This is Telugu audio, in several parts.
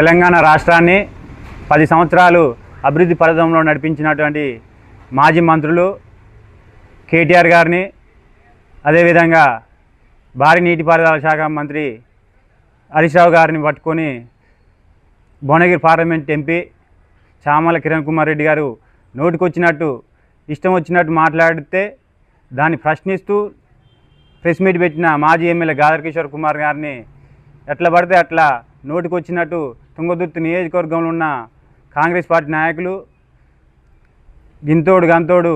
తెలంగాణ రాష్ట్రాన్ని పది సంవత్సరాలు అభివృద్ధి పథంలో నడిపించినటువంటి మాజీ మంత్రులు కేటీఆర్ గారిని అదేవిధంగా భారీ నీటిపారుదల శాఖ మంత్రి హరీష్ రావు గారిని పట్టుకొని భువనగిరి పార్లమెంట్ ఎంపీ చామల కిరణ్ కుమార్ రెడ్డి గారు నోటికొచ్చినట్టు ఇష్టం వచ్చినట్టు మాట్లాడితే దాన్ని ప్రశ్నిస్తూ ప్రెస్ మీట్ పెట్టిన మాజీ ఎమ్మెల్యే గాదర్ కిషోర్ కుమార్ గారిని ఎట్లా పడితే అట్లా నోటికొచ్చినట్టు తుంగదుర్తి నియోజకవర్గంలో ఉన్న కాంగ్రెస్ పార్టీ నాయకులు గింతోడు గంతోడు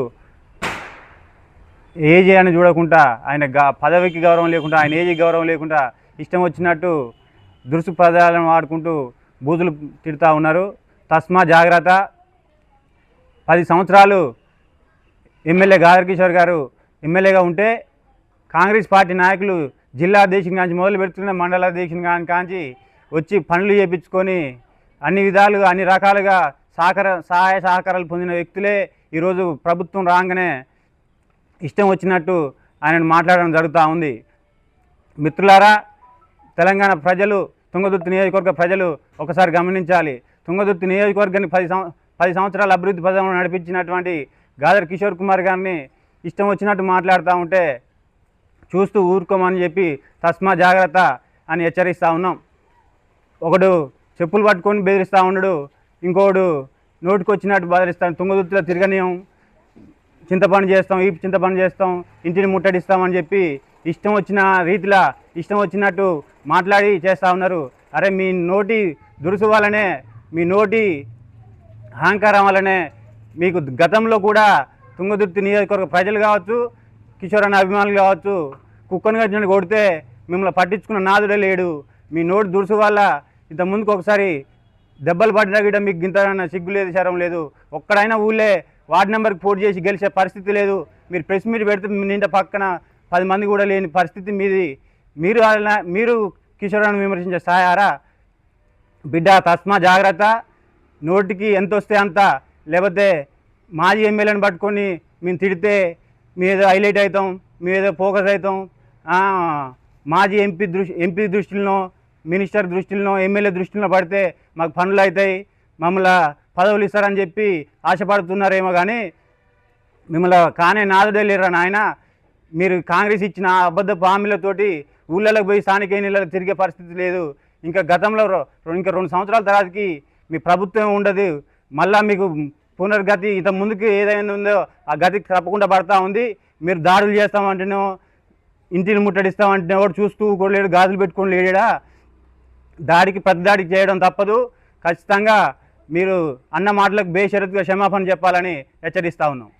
ఏజీ అని చూడకుండా ఆయన గ పదవికి గౌరవం లేకుండా ఆయన ఏజీ గౌరవం లేకుండా ఇష్టం వచ్చినట్టు దురుసు పదాలను వాడుకుంటూ బూతులు తిడుతూ ఉన్నారు. తస్మా జాగ్రత్త. పది సంవత్సరాలు ఎమ్మెల్యే గాదర్ గారు ఎమ్మెల్యేగా ఉంటే కాంగ్రెస్ పార్టీ నాయకులు జిల్లా అధ్యక్షుని కాంచి మొదలు పెడుతున్న మండల అధ్యక్షుని కాని కాంచి వచ్చి పనులు చేయించుకొని అన్ని విధాలుగా అన్ని రకాలుగా సహకార సహాయ సహకారాలు పొందిన వ్యక్తులే ఈరోజు ప్రభుత్వం రాగానే ఇష్టం వచ్చినట్టు ఆయనను మాట్లాడడం జరుగుతూ ఉంది. మిత్రులారా తెలంగాణ ప్రజలు తుంగదుర్తి నియోజకవర్గ ప్రజలు ఒకసారి గమనించాలి. తుంగదుర్తి నియోజకవర్గాన్ని పది సంవ పది సంవత్సరాల అభివృద్ధి పదంలో నడిపించినటువంటి గాదర్ కిషోర్ కుమార్ గారిని ఇష్టం వచ్చినట్టు మాట్లాడుతూ ఉంటే చూస్తూ ఊరుకోమని చెప్పి తస్మా జాగ్రత్త అని హెచ్చరిస్తూ ఉన్నాం. ఒకడు చెప్పులు పట్టుకొని బెదిరిస్తూ ఉండడు ఇంకోడు నోటికొచ్చినట్టు బెదిరిస్తాను తుంగదుత్తులో తిరగనీయం చింతపండు చేస్తాం ఈ చింతపండు చేస్తాం ఇంటిని ముట్టడిస్తామని చెప్పి ఇష్టం వచ్చిన రీతిలో ఇష్టం వచ్చినట్టు మాట్లాడి చేస్తూ ఉన్నారు. అరే మీ నోటి దురుసు వల్లనే మీ నోటి అహంకారం వల్లనే మీకు గతంలో కూడా తుంగదుర్తి నియోజకవర్గ ప్రజలు కావచ్చు కిషోర్ అన్న అభిమానులు కావచ్చు కుక్కను గడిచిన కొడితే మిమ్మల్ని పట్టించుకున్న నాదుడే లేడు. మీ నోటి దురుసు వల్ల ఇంత ముందుకు ఒకసారి దెబ్బలు పడినా కూడా మీకు గింతనన్న సిగ్గు లేదు శరం లేదు. ఒక్కడైనా ఊళ్ళే వార్డు నెంబర్కి పోటీ చేసి గెలిచే పరిస్థితి లేదు. మీరు ప్రెస్ మీట్ పెడితే మీ నిండా పక్కన పది మంది కూడా లేని పరిస్థితి మీది. మీరు మీరు కిషోరాన్ని విమర్శించే స్థాయారా బిడ్డ తస్మా జాగ్రత్త. నోటికి ఎంత వస్తే అంత. లేకపోతే మాజీ ఎమ్మెల్యేని పట్టుకొని మేము తిడితే మీ ఏదో హైలైట్ అవుతాం మీ ఏదో ఫోకస్ అవుతాం. మాజీ ఎంపీ దృష్టి ఎంపీ దృష్టిలో మినిస్టర్ దృష్టిలో ఎమ్మెల్యే దృష్టిలో పడితే మాకు పనులు అవుతాయి. మమ్మల్ని పదవులు ఇస్తారని చెప్పి ఆశపడుతున్నారేమో కానీ మిమ్మల్ని కానే నాదుడే లేరా నాయన. మీరు కాంగ్రెస్ ఇచ్చిన అబద్ధ అబద్ధపు హామీలతోటి ఊళ్ళలోకి పోయి స్థానిక ఎన్నికలకు తిరిగే పరిస్థితి లేదు. ఇంకా గతంలో ఇంకా రెండు సంవత్సరాల తర్వాతకి మీ ప్రభుత్వం ఉండదు. మళ్ళా మీకు పునర్గతి ఇంత ముందుకు ఏదైనా ఉందో ఆ గతికి తప్పకుండా పడతా ఉంది. మీరు దాడులు చేస్తామంటేనో ఇంటిని ముట్టడిస్తామంటే వాడు చూస్తూ కూడా లేడు గాజులు పెట్టుకొని లేడా? దాడికి ప్రతి దాడికి చేయడం తప్పదు. ఖచ్చితంగా మీరు అన్న మాటలకు బేషరతుగా క్షమాపణ చెప్పాలని హెచ్చరిస్తా ఉన్నాం.